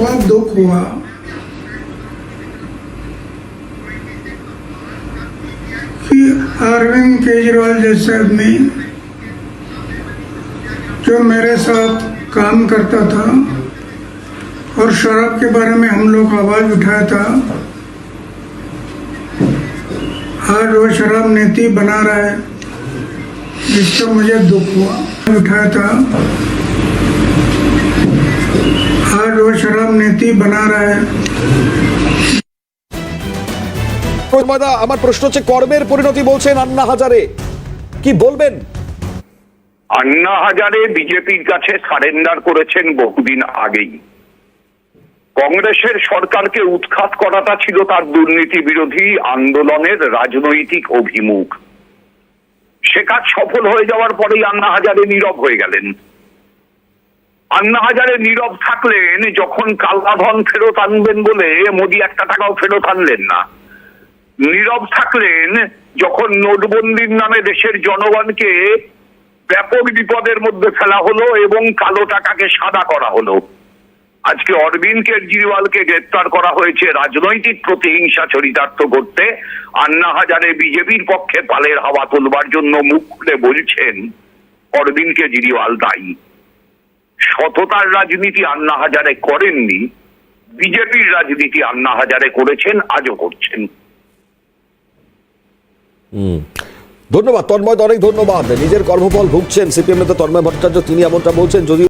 बहुत दुख हुआ। कि अरविंद केजरीवाल जैसे आदमी जो मेरे साथ काम करता था और शराब के बारे में हम लोग आवाज़ उठाया था, आज वो शराब नीति बना रहा है, जिससे मुझे दुख हुआ। उठाया था। आज वो शराब नीति बना रहा है প্রমদা আমার প্রশ্ন হচ্ছে কর্মের পরিণতি বলছেন আন্না হাজারে কি বলবেন আন্না হাজারে বিজেপির কাছে সারেন্ডার করেছেন বহুদিন আগেই কংগ্রেসের সরকারকে উৎখাত করাটা ছিল তার দুর্নীতি বিরোধী আন্দোলনের রাজনৈতিক অভিমুখ সে কাজ সফল হয়ে যাওয়ার পরেই আন্না হাজারে নীরব হয়ে গেলেন আন্না হাজারে নীরব থাকলেন, যখন কাল্লাধন ফেরত আনবেন বলে মোদী একটা টাকাও ফেরত আনলেন না। নীরব থাকলেন, যখন নোটবন্দির নামে দেশের জনগণকে ব্যাপক বিপদের মধ্যে ফেলা হলো এবং কালো টাকাকে সাদা করা হলো। আজকে অরবিন্দ কেজরিওয়ালকে গ্রেপ্তার করা হয়েছে রাজনৈতিক প্রতিহিংসা চরিতার্থ করতে। আন্না হাজারে বিজেপির পক্ষে পালের হাওয়া তুলবার জন্য মুখ খুলে বলছেন অরবিন্দ কেজরিওয়াল দায়ী। সততার রাজনীতি আন্না হাজারে করেননি, বিজেপির রাজনীতি আন্না হাজারে করেছেন, আজও করছেন। ধন্যবাদ, তন্ময় অনেক ধন্যবাদ। নিজের কর্মফল ভুগছেন সিপিএম নেতা তন্ময় ভট্টাচার্য, তিনি এমনটা বলছেন যদি